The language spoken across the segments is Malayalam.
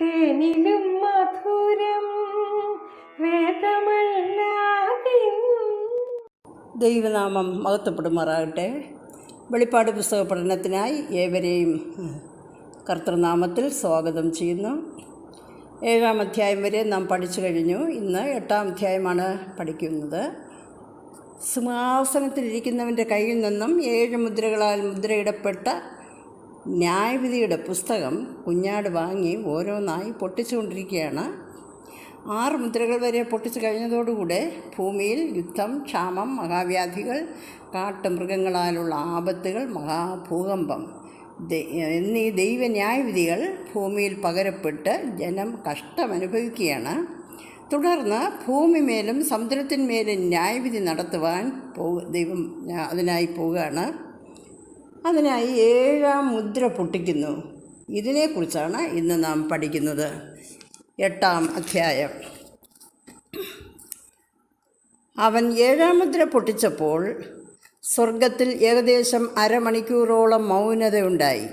തേനിലും മധുരം ദൈവനാമം മഹത്വപ്പെടുമാറാകട്ടെ. വെളിപ്പാട് പുസ്തക പഠനത്തിനായി ഏവരെയും കർത്തൃനാമത്തിൽ സ്വാഗതം ചെയ്യുന്നു. ഏഴാം അധ്യായം വരെ നാം പഠിച്ചു കഴിഞ്ഞു. ഇന്ന് എട്ടാം അധ്യായമാണ് പഠിക്കുന്നത്. സിംഹാസനത്തിലിരിക്കുന്നവന്റെ കയ്യിൽ നിന്നും ഏഴ് മുദ്രകളാൽ മുദ്രയിടപ്പെട്ട ന്യായവിധിയുടെ പുസ്തകം കുഞ്ഞാട് വാങ്ങി ഓരോന്നായി പൊട്ടിച്ചുകൊണ്ടിരിക്കുകയാണ്. ആറ് മുദ്രകൾ വരെ പൊട്ടിച്ചു കഴിഞ്ഞതോടുകൂടെ ഭൂമിയിൽ യുദ്ധം ക്ഷാമം മഹാവ്യാധികൾ കാട്ടുമൃഗങ്ങളാലുള്ള ആപത്തുകൾ മഹാഭൂകമ്പം എന്നീ ദൈവന്യായവിധികൾ ഭൂമിയിൽ പകരപ്പെട്ട് ജനം കഷ്ടമനുഭവിക്കുകയാണ്. തുടർന്ന് ഭൂമിമേലും സമുദ്രത്തിന്മേലും ന്യായവിധി നടത്തുവാൻ പോ ദൈവം അതിനായി പോവുകയാണ്. അതിനായി ഏഴാം മുദ്ര പൊട്ടിക്കുന്നു. ഇതിനെക്കുറിച്ചാണ് ഇന്ന് നാം പഠിക്കുന്നത്. എട്ടാം അധ്യായം. അവൻ ഏഴാം മുദ്ര പൊട്ടിച്ചപ്പോൾ സ്വർഗത്തിൽ ഏകദേശം അരമണിക്കൂറോളം മൗനതയുണ്ടായി.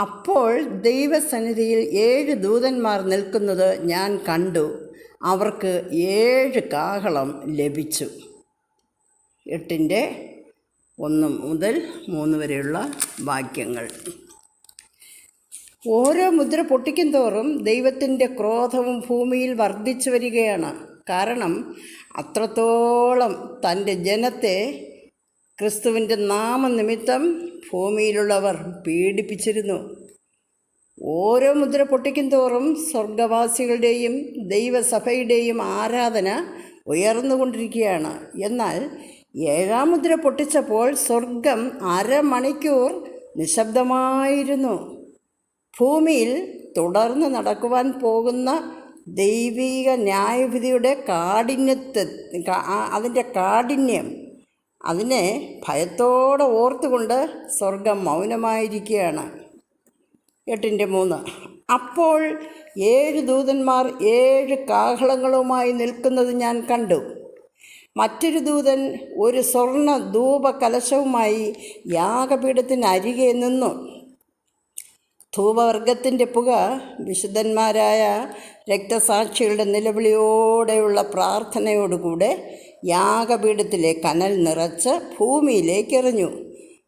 അപ്പോൾ ദൈവസന്നിധിയിൽ ഏഴ് ദൂതന്മാർ നിൽക്കുന്നത് ഞാൻ കണ്ടു. അവർക്ക് ഏഴ് കാഹളം ലഭിച്ചു. എട്ടിന്റെ ഒന്ന് മുതൽ മൂന്ന് വരെയുള്ള വാക്യങ്ങൾ. ഓരോ മുദ്ര പൊട്ടിക്കും തോറും ദൈവത്തിന്റെ ക്രോധവും ഭൂമിയിൽ വർദ്ധിച്ചു വരികയാണ്. കാരണം അത്രത്തോളം തന്റെ ജനത്തെ ക്രിസ്തുവിന്റെ നാമനിമിത്തം ഭൂമിയിലുള്ളവർ പീഡിപ്പിച്ചിരുന്നു. ഓരോ മുദ്ര പൊട്ടിക്കും തോറും സ്വർഗവാസികളുടെയും ദൈവസഭയുടെയും ആരാധന ഉയർന്നുകൊണ്ടിരിക്കുകയാണ്. എന്നാൽ ഏഴാം മുദ്ര പൊട്ടിച്ചപ്പോൾ സ്വർഗം അരമണിക്കൂർ നിശബ്ദമായിരുന്നു. ഭൂമിയിൽ തുടർന്ന് നടക്കുവാൻ പോകുന്ന ദൈവിക ന്യായവിധിയുടെ കാഠിന്യത്തെ അതിന്റെ കാഠിന്യം. അതിനെ ഭയത്തോടെ ഓർത്തുകൊണ്ട് സ്വർഗം മൗനമായിരിക്കുകയാണ്. എട്ടിന്റെ മൂന്ന്. അപ്പോൾ ഏഴ് ദൂതന്മാർ ഏഴ് കാഹളങ്ങളുമായി നിൽക്കുന്നത് ഞാൻ കണ്ടു. മറ്റൊരു ദൂതൻ ഒരു സ്വർണ ധൂപ കലശവുമായി യാഗപീഠത്തിനരികെ നിന്നു. ധൂപവർഗത്തിന്റെ പുക വിശുദ്ധന്മാരായ രക്തസാക്ഷികളുടെ നിലവിളിയോടെയുള്ള പ്രാർത്ഥനയോടുകൂടെ യാഗപീഠത്തിലെ കനൽ നിറച്ച് ഭൂമിയിലേക്ക് എറിഞ്ഞു.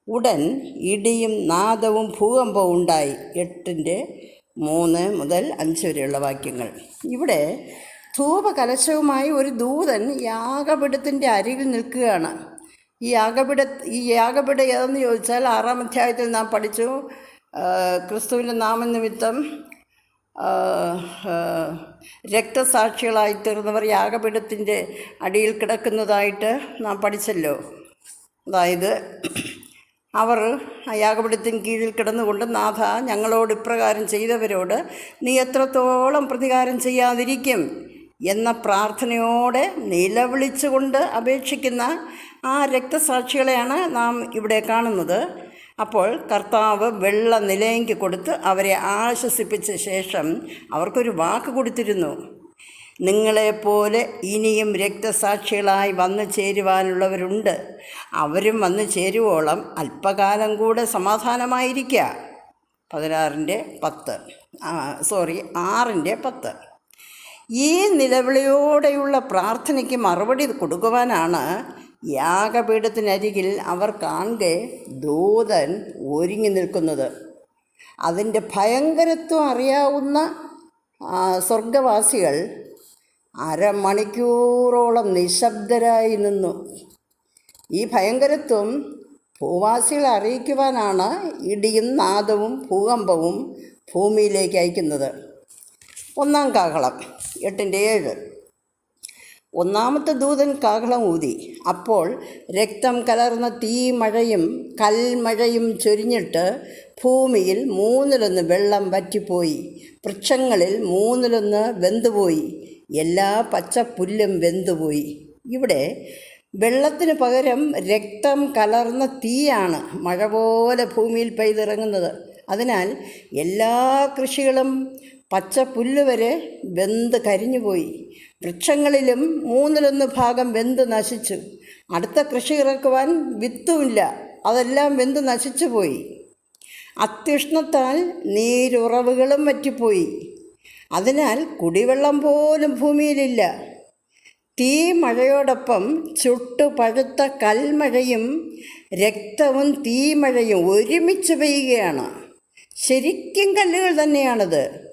ഉടൻ ഇടിയും നാദവും ഭൂകമ്പവും ഉണ്ടായി. എട്ടിന്റെ മൂന്ന് മുതൽ അഞ്ച് വരെയുള്ള വാക്യങ്ങൾ. ഇവിടെ ധൂപകലശവുമായി ഒരു ദൂതൻ യാഗപീഠത്തിന്റെ അരികിൽ നിൽക്കുകയാണ്. ഈ യാഗപീഠ ഈ യാഗപീഠ ഏതെന്ന് ചോദിച്ചാൽ ആറാം അധ്യായത്തിൽ നാം പഠിച്ചു. ക്രിസ്തുവിന്റെ നാമനിമിത്തം രക്തസാക്ഷികളായി തീർന്നവർ യാഗപീഠത്തിന്റെ അടിയിൽ കിടക്കുന്നതായിട്ട് നാം പഠിച്ചല്ലോ. അതായത് അവർ യാഗപീഠത്തിന് കീഴിൽ കിടന്നുകൊണ്ട് നാഥ ഞങ്ങളോട് ഇപ്രകാരം ചെയ്തവരോട് നീ എത്രത്തോളം പ്രതികാരം ചെയ്യാതിരിക്കും? എന്ന പ്രാർത്ഥനയോടെ നിലവിളിച്ചുകൊണ്ട് അപേക്ഷിക്കുന്ന ആ രക്തസാക്ഷികളെയാണ് നാം ഇവിടെ കാണുന്നത്. അപ്പോൾ കർത്താവ് വെള്ള നിലയെങ്കി കൊടുത്ത് അവരെ ആശ്വസിപ്പിച്ച ശേഷം അവർക്കൊരു വാക്ക് കൊടുത്തിരുന്നു. നിങ്ങളെപ്പോലെ ഇനിയും രക്തസാക്ഷികളായി വന്നു ചേരുവാനുള്ളവരുണ്ട്. അവരും വന്നു ചേരുവോളം അല്പകാലം കൂടെ സമാധാനമായിരിക്കുക പതിനാറിന്റെ പത്ത്. സോറി ആറിന്റെ പത്ത്. ഈ നിലവിളിയോടെയുള്ള പ്രാർത്ഥനയ്ക്ക് മറുപടി കൊടുക്കുവാനാണ് യാഗപീഠത്തിനരികിൽ അവർ കാണെ ദൂതൻ ഒരുങ്ങി നിൽക്കുന്നത്. അതിന്റെ ഭയങ്കരത്വം അറിയാവുന്ന സ്വർഗവാസികൾ അരമണിക്കൂറോളം നിശബ്ദരായി നിന്നു. ഈ ഭയങ്കരത്വം ഭൂവാസികളെ അറിയിക്കുവാനാണ് ഇടിയും നാദവും ഭൂകമ്പവും ഭൂമിയിലേക്ക് അയക്കുന്നത്. ഒന്നാം കാഹളം എട്ടിന്റെ ഏഴ്. ഒന്നാമത്തെ ദൂതൻ കാഹളം ഊതി. അപ്പോൾ രക്തം കലർന്ന തീ തീമഴയും കൽമഴയും ചൊരിഞ്ഞിട്ട് ഭൂമിയിൽ മൂന്നിലൊന്ന് വെള്ളം വറ്റിപ്പോയി. വൃക്ഷങ്ങളിൽ മൂന്നിലൊന്ന് വെന്തുപോയി. എല്ലാ പച്ചപ്പുല്ലും വെന്തുപോയി. ഇവിടെ വെള്ളത്തിന് പകരം രക്തം കലർന്ന തീയാണ് മഴ പോലെ ഭൂമിയിൽ പെയ്തിറങ്ങുന്നത്. അതിനാൽ എല്ലാ കൃഷികളും പച്ച പുല്ല് വരെ വെന്ത് കരിഞ്ഞുപോയി. വൃക്ഷങ്ങളിലും മൂന്നിലൊന്ന് ഭാഗം വെന്ത് നശിച്ചു. അടുത്ത കൃഷി ഇറക്കുവാൻ വിത്തുമില്ല. അതെല്ലാം വെന്ത് നശിച്ചു പോയി അത്യുഷ്ണത്താൽ നീരുറവുകളും വറ്റിപ്പോയി. അതിനാൽ കുടിവെള്ളം പോലും ഭൂമിയിലില്ല. തീ മഴയോടൊപ്പം ചുട്ടു പഴുത്ത കൽമഴയും രക്തവും തീമഴയും ഒരുമിച്ച് പെയ്യുകയാണ്. ശരിക്കും കല്ലുകൾ തന്നെയാണത്.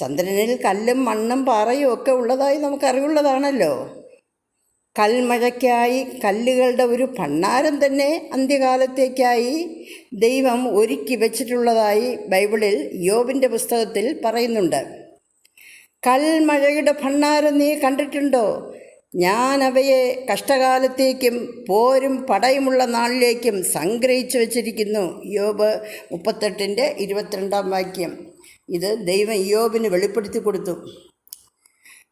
ചന്ദ്രനിൽ കല്ലും മണ്ണും പാറയും ഒക്കെ ഉള്ളതായി നമുക്കറിവുള്ളതാണല്ലോ. കൽമഴയ്ക്കായി കല്ലുകളുടെ ഒരു ഭണ്ണാരം തന്നെ അന്ത്യകാലത്തേക്കായി ദൈവം ഒരുക്കി വച്ചിട്ടുള്ളതായി ബൈബിളിൽ യോബിന്റെ പുസ്തകത്തിൽ പറയുന്നുണ്ട്. കൽമഴയുടെ ഭണ്ണാരം നീ കണ്ടിട്ടുണ്ടോ? ഞാൻ അവയെ കഷ്ടകാലത്തേക്കും പോരും പടയുമുള്ള നാളിലേക്കും സംഗ്രഹിച്ചു വച്ചിരിക്കുന്നു. യോബ് മുപ്പത്തെട്ടിന്റെ ഇരുപത്തിരണ്ടാം വാക്യം. ഇത് ദൈവം യോബിന് വെളിപ്പെടുത്തി കൊടുത്തു.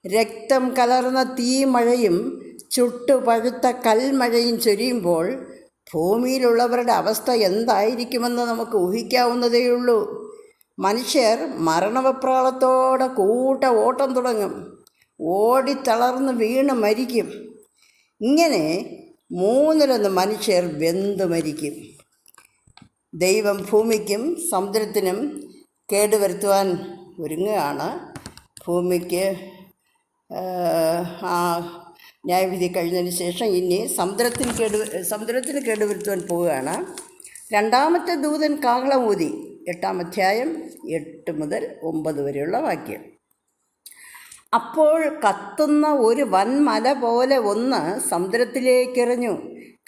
രക്തം കലർന്ന തീമഴയും ചുട്ടുപഴുത്ത കൽമഴയും ചൊരിയുമ്പോൾ ഭൂമിയിലുള്ളവരുടെ അവസ്ഥ എന്തായിരിക്കുമെന്ന് നമുക്ക് ഊഹിക്കാവുന്നതേയുള്ളൂ. മനുഷ്യർ മരണവപ്രാളത്തോടെ കൂട്ട ഓട്ടം തുടങ്ങും. ഓടിത്തളർന്ന് വീണ് മരിക്കും. ഇങ്ങനെ മൂന്നിലൊന്ന് മനുഷ്യർ വെന്തു മരിക്കും. ദൈവം ഭൂമിക്കും സമുദ്രത്തിനും കേടുവരുത്തുവാൻ ഒരുങ്ങുകയാണ്. ഭൂമിക്ക് ആ ന്യായവിധി കഴിഞ്ഞതിന് ശേഷം ഇനി സമുദ്രത്തിന് കേടു സമുദ്രത്തിന് കേടുവരുത്തുവാൻ പോവുകയാണ്. രണ്ടാമത്തെ ദൂതൻ കാഹളം ഊതി എട്ടാം അധ്യായം എട്ട് മുതൽ ഒമ്പത് വരെയുള്ള വാക്യം. അപ്പോൾ കത്തുന്ന ഒരു വൻമല പോലെ ഒന്ന് സമുദ്രത്തിലേക്കെറിഞ്ഞു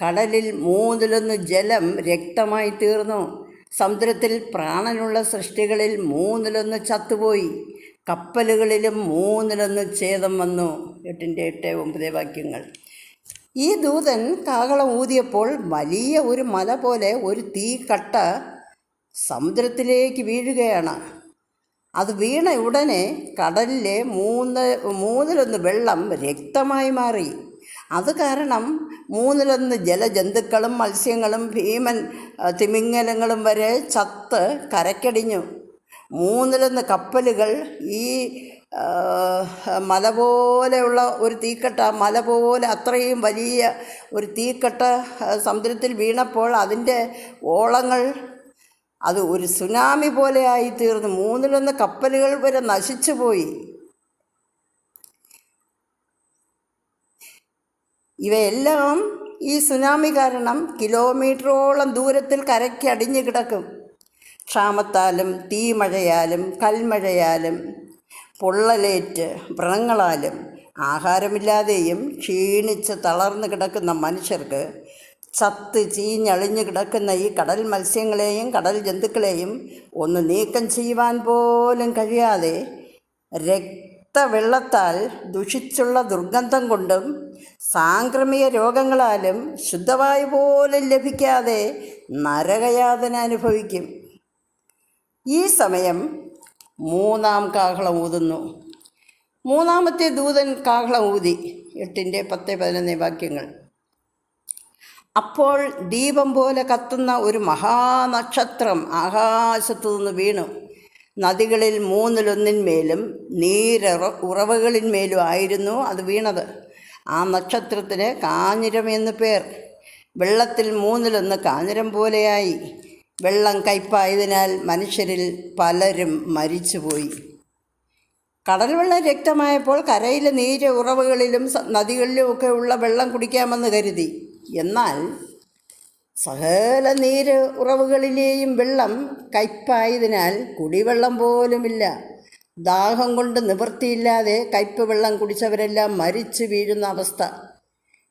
കടലിൽ മൂന്നിലൊന്ന് ജലം രക്തമായി തീർന്നു. സമുദ്രത്തിൽ പ്രാണനുള്ള സൃഷ്ടികളിൽ മൂന്നിലൊന്ന് ചത്തുപോയി. കപ്പലുകളിലും മൂന്നിലൊന്ന് ഛേദം വന്നു. എട്ടിന്റെ എട്ട് ഒമ്പത് വാക്യങ്ങൾ. ഈ ദൂതൻ കാഹളം ഊതിയപ്പോൾ വലിയ ഒരു മല പോലെ ഒരു തീക്കട്ട സമുദ്രത്തിലേക്ക് വീഴുകയാണ്. അത് വീണ ഉടനെ കടലിലെ മൂന്ന് മൂന്നിലൊന്ന് വെള്ളം രക്തമായി മാറി. അത് കാരണം മൂന്നിലൊന്ന് ജലജന്തുക്കളും മത്സ്യങ്ങളും ഭീമൻ തിമിംഗലങ്ങളും വരെ ചത്ത് കരക്കടിഞ്ഞു. മൂന്നിലൊന്ന് കപ്പലുകൾ ഈ മല പോലെയുള്ള ഒരു തീക്കട്ട മല പോലെ അത്രയും വലിയ ഒരു തീക്കട്ട സമുദ്രത്തിൽ വീണപ്പോൾ അതിന്റെ ഓളങ്ങൾ അത് ഒരു സുനാമി പോലെയായി തീർന്നു മൂന്നിലൊന്ന് കപ്പലുകൾ വരെ നശിച്ചു പോയി. ഇവയെല്ലാം ഈ സുനാമി കാരണം കിലോമീറ്ററോളം ദൂരത്തിൽ കരയ്ക്ക് അടിഞ്ഞ് കിടക്കും. ക്ഷാമത്താലും തീമഴയാലും കൽമഴയാലും പൊള്ളലേറ്റ് വ്രണങ്ങളാലും ആഹാരമില്ലാതെയും ക്ഷീണിച്ച് തളർന്നു കിടക്കുന്ന മനുഷ്യർക്ക് ചത്ത് ചീഞ്ഞളിഞ്ഞു കിടക്കുന്ന ഈ കടൽ മത്സ്യങ്ങളെയും കടൽ ജന്തുക്കളെയും ഒന്ന് നീക്കം ചെയ്യുവാൻ പോലും കഴിയാതെ രക്തവെള്ളത്താൽ ദുഷിച്ചുള്ള ദുർഗന്ധം കൊണ്ടും സാംക്രമിക രോഗങ്ങളാലും ശുദ്ധവായു പോലും ലഭിക്കാതെ നരകയാതന അനുഭവിക്കും. ഈ സമയം മൂന്നാം കാഹളം ഊതുന്നു. മൂന്നാമത്തെ ദൂതൻ കാഹളം ഊതി. എട്ടിന്റെ പത്ത് പതിനൊന്ന് വാക്യങ്ങൾ. അപ്പോൾ ദീപം പോലെ കത്തുന്ന ഒരു മഹാനക്ഷത്രം ആകാശത്തു നിന്ന് വീണു. നദികളിൽ മൂന്നിലൊന്നിന്മേലും നീര ഉറവകളിന്മേലും ആയിരുന്നു അത് വീണത്. ആ നക്ഷത്രത്തിന് കാഞ്ഞിരം എന്ന് പേർ. വെള്ളത്തിൽ മൂന്നിലൊന്ന് കാഞ്ഞിരം പോലെയായി. വെള്ളം കയ്പായതിനാൽ മനുഷ്യരിൽ പലരും മരിച്ചുപോയി. കടൽ വെള്ളം രക്തമായപ്പോൾ കരയിലെ നീര് ഉറവുകളിലും നദികളിലുമൊക്കെ ഉള്ള വെള്ളം കുടിക്കാമെന്ന് കരുതി. എന്നാൽ സകല നീര് ഉറവുകളിലെയും വെള്ളം കയ്പായതിനാൽ കുടിവെള്ളം പോലുമില്ല. ദാഹം കൊണ്ട് നിവൃത്തിയില്ലാതെ കയ്പ് വെള്ളം കുടിച്ചവരെല്ലാം മരിച്ചു വീഴുന്ന അവസ്ഥ.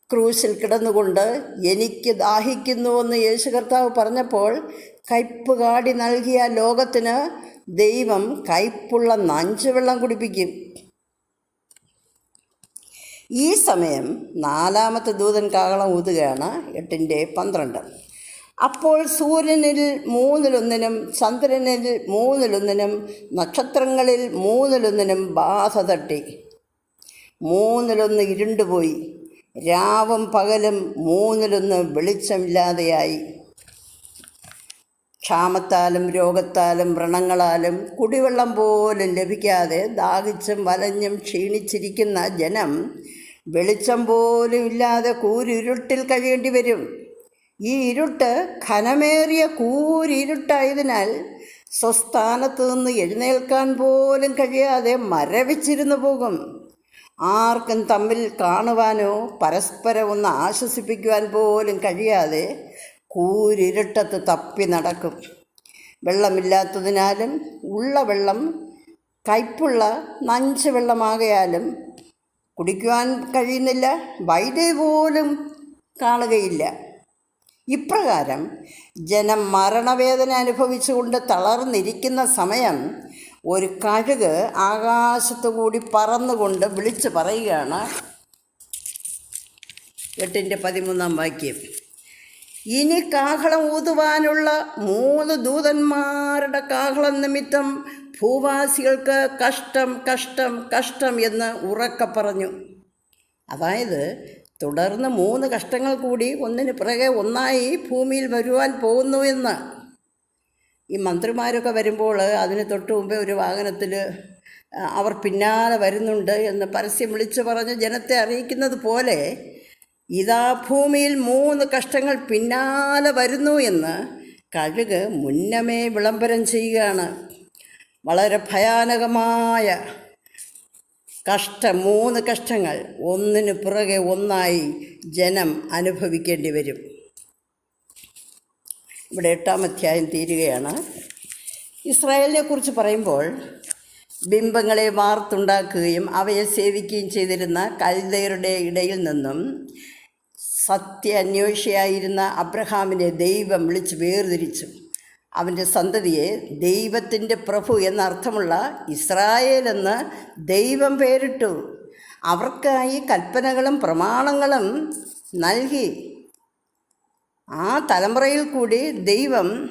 ക്രൂശിൽ കിടന്നുകൊണ്ട് എനിക്ക് ദാഹിക്കുന്നുവെന്ന് യേശു കർത്താവ് പറഞ്ഞപ്പോൾ കയ്പ് കാടി നൽകിയ ലോകത്തിന് ദൈവം കയ്പുള്ള നഞ്ചുവെള്ളം കുടിപ്പിക്കും. ഈ സമയം നാലാമത്തെ ദൂതൻ കാകളം ഊതുകയാണ് എട്ടിന്റെ പന്ത്രണ്ട്. അപ്പോൾ സൂര്യനിൽ മൂന്നിലൊന്നിനും ചന്ദ്രനിൽ മൂന്നിലൊന്നിനും നക്ഷത്രങ്ങളിൽ മൂന്നിലൊന്നിനും ബാധ തട്ടി. മൂന്നിലൊന്ന് ഇരുണ്ടുപോയി രാവും പകലും മൂന്നിലൊന്ന് വെളിച്ചമില്ലാതെയായി. ക്ഷാമത്താലും രോഗത്താലും വ്രണങ്ങളാലും കുടിവെള്ളം പോലും ലഭിക്കാതെ ദാഹിച്ചും വലഞ്ഞും ക്ഷീണിച്ചിരിക്കുന്ന ജനം വെളിച്ചം പോലും ഇല്ലാതെ കൂരിരുട്ടിൽ കഴിയേണ്ടി വരും. ഈ ഇരുട്ട് ഘനമേറിയ കൂരിരുട്ടായതിനാൽ സ്വസ്ഥാനത്ത് നിന്ന് എഴുന്നേൽക്കാൻ പോലും കഴിയാതെ മരവിച്ചിരുന്നു പോകും. ആർക്കും തമ്മിൽ കാണുവാനോ പരസ്പരം ഒന്ന് ആശ്വസിപ്പിക്കുവാൻ പോലും കഴിയാതെ കൂരിരുട്ടത്ത് തപ്പി നടക്കും. വെള്ളമില്ലാത്തതിനാലും ഉള്ള വെള്ളം കയ്പുള്ള നഞ്ച് വെള്ളമാകയാലും കുടിക്കുവാൻ കഴിയുന്നില്ല വൈദ്യ പോലും കാണുകയില്ല. ഇപ്രകാരം ജനം മരണവേദന അനുഭവിച്ചുകൊണ്ട് തളർന്നിരിക്കുന്ന സമയം ഒരു കഴുക് ആകാശത്തു കൂടി പറന്നുകൊണ്ട് വിളിച്ചു പറയുകയാണ്. എട്ടിന്റെ പതിമൂന്നാം വാക്യം. ഇനി കാഹളം ഊതുവാനുള്ള മൂന്ന് ദൂതന്മാരുടെ കാഹളം നിമിത്തം ഭൂവാസികൾക്ക് കഷ്ടം കഷ്ടം കഷ്ടം എന്ന് ഉറക്കെ പറഞ്ഞു. അതായത് തുടർന്ന് മൂന്ന് കഷ്ടങ്ങൾ കൂടി ഒന്നിന് പിറകെ ഒന്നായി ഭൂമിയിൽ വരുവാൻ പോകുന്നു എന്ന്. ഈ മന്ത്രിമാരൊക്കെ വരുമ്പോൾ അതിന് തൊട്ട് മുമ്പേ ഒരു വാഹനത്തിൽ അവർ പിന്നാലെ വരുന്നുണ്ട് എന്ന് പരസ്യം വിളിച്ചു പറഞ്ഞ് ജനത്തെ അറിയിക്കുന്നത് പോലെ ഇതാ ഭൂമിയിൽ മൂന്ന് കഷ്ടങ്ങൾ പിന്നാലെ വരുന്നു എന്ന് കഴുക് മുന്നമേ വിളംബരം ചെയ്യുകയാണ്. വളരെ ഭയാനകമായ കഷ്ടം മൂന്ന് കഷ്ടങ്ങൾ. ഒന്നിനു പുറകെ ഒന്നായി ജനം അനുഭവിക്കേണ്ടി വരും. ഇവിടെ എട്ടാം അധ്യായം തീരുകയാണ്. ഇസ്രായേലിനെ കുറിച്ച് പറയുമ്പോൾ ബിംബങ്ങളെ വാർത്തുണ്ടാക്കുകയും അവയെ സേവിക്കുകയും ചെയ്തിരുന്ന കൽദയരുടെ ഇടയിൽ നിന്നും സത്യ അന്വേഷിയായിരുന്ന അബ്രഹാമിനെ ദൈവം വിളിച്ച് വേർതിരിച്ചു. അവന്റെ സന്തതിയെ ദൈവത്തിന്റെ പ്രഭു എന്നർത്ഥമുള്ള ഇസ്രായേൽ എന്ന് ദൈവം പേരിട്ടു. അവർക്കായി കൽപ്പനകളും പ്രമാണങ്ങളും നൽകി. ആ തലമുറയിൽ കൂടി ദൈവം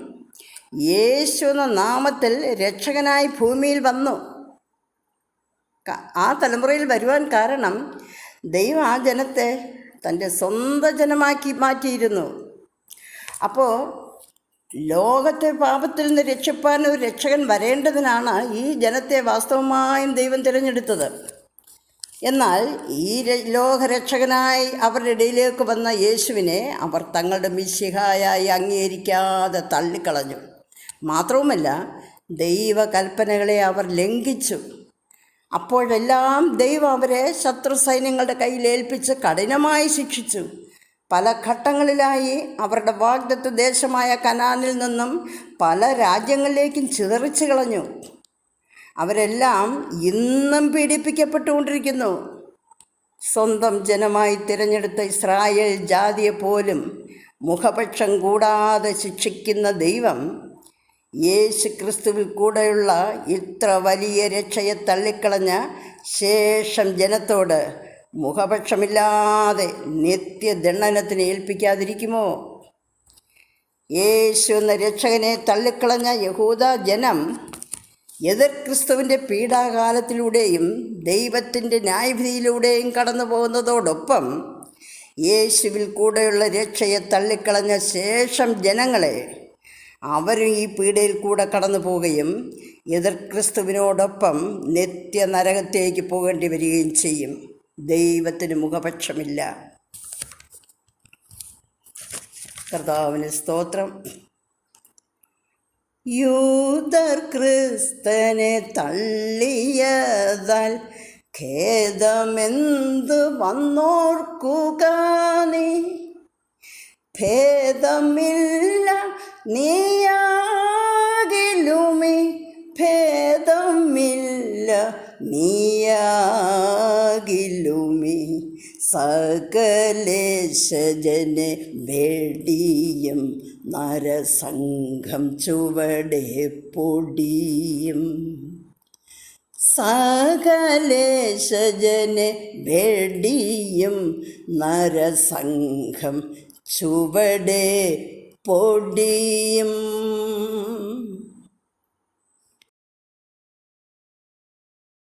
യേശു എന്ന നാമത്തിൽ രക്ഷകനായി ഭൂമിയിൽ വന്നു. ആ തലമുറയിൽ വരുവാൻ കാരണം ദൈവം ആ ജനത്തെ തന്റെ സ്വന്തം ജനമാക്കി മാറ്റിയിരുന്നു. അപ്പോൾ ലോകത്തെ പാപത്തിൽ നിന്ന് രക്ഷിപ്പാൻ ഒരു രക്ഷകൻ വരേണ്ടതിനാണ് ഈ ജനത്തെ വാസ്തവമായും ദൈവം തിരഞ്ഞെടുത്തത്. എന്നാൽ ഈ ലോകരക്ഷകനായി അവരുടെ ഇടയിലേക്ക് വന്ന യേശുവിനെ അവർ തങ്ങളുടെ മിശിഹായായി അംഗീകരിക്കാതെ തള്ളിക്കളഞ്ഞു. മാത്രവുമല്ല ദൈവകൽപ്പനകളെ അവർ ലംഘിച്ചു. അപ്പോഴെല്ലാം ദൈവം അവരെ ശത്രു സൈന്യങ്ങളുടെ കയ്യിൽ ഏൽപ്പിച്ച് കഠിനമായി ശിക്ഷിച്ചു. പല ഘട്ടങ്ങളിലായി അവരുടെ വാഗ്ദത്ത് ദേശമായ കനാനിൽ നിന്നും പല രാജ്യങ്ങളിലേക്കും ചിതറിച്ചു കളഞ്ഞു അവരെല്ലാം ഇന്നും പീഡിപ്പിക്കപ്പെട്ടുകൊണ്ടിരിക്കുന്നു. സ്വന്തം ജനമായി തിരഞ്ഞെടുത്ത ഇസ്രായേൽ ജാതിയെ പോലും മുഖപക്ഷം കൂടാതെ ശിക്ഷിക്കുന്ന ദൈവം യേശു ക്രിസ്തുവിൽ കൂടെയുള്ള ഇത്ര വലിയ രക്ഷയെ തള്ളിക്കളഞ്ഞ ശേഷം ജനത്തോട് മുഖപക്ഷമില്ലാതെ നിത്യദണ്ഡനത്തിന് ഏൽപ്പിക്കാതിരിക്കുമോ? യേശു എന്ന രക്ഷകനെ തള്ളിക്കളഞ്ഞ യഹൂദ ജനം എതിർ ക്രിസ്തുവിന്റെ പീഡാകാലത്തിലൂടെയും ദൈവത്തിന്റെ ന്യായവിധിയിലൂടെയും കടന്നു പോകുന്നതോടൊപ്പം യേശുവിൽ കൂടെയുള്ള രക്ഷയെ തള്ളിക്കളഞ്ഞ ശേഷം ജനങ്ങളെ അവരും ഈ പീഡയിൽ കൂടെ കടന്നു പോവുകയും എതിർ ക്രിസ്തുവിനോടൊപ്പം നിത്യ നരകത്തേക്ക് പോകേണ്ടി വരികയും ചെയ്യും. ദൈവത്തിന് മുഖപക്ഷമില്ല. കർത്താവിന് സ്തോത്രം. യൂതർ ക്രിസ്തനെ തള്ളിയതാൽ ഖേദമെന്ത് വന്നോർക്കുക നീ? ഭേദമില്ല നീയാകിലുമേ. ഭേദമില്ല നീയാകിലുമേ സകലേശജനെ വേടിയും നരസംഘം ചുവടെ പൊടിയും. സകലേശജനെ വേടിയും നരസംഘം ചുവടെ പൊടിയും.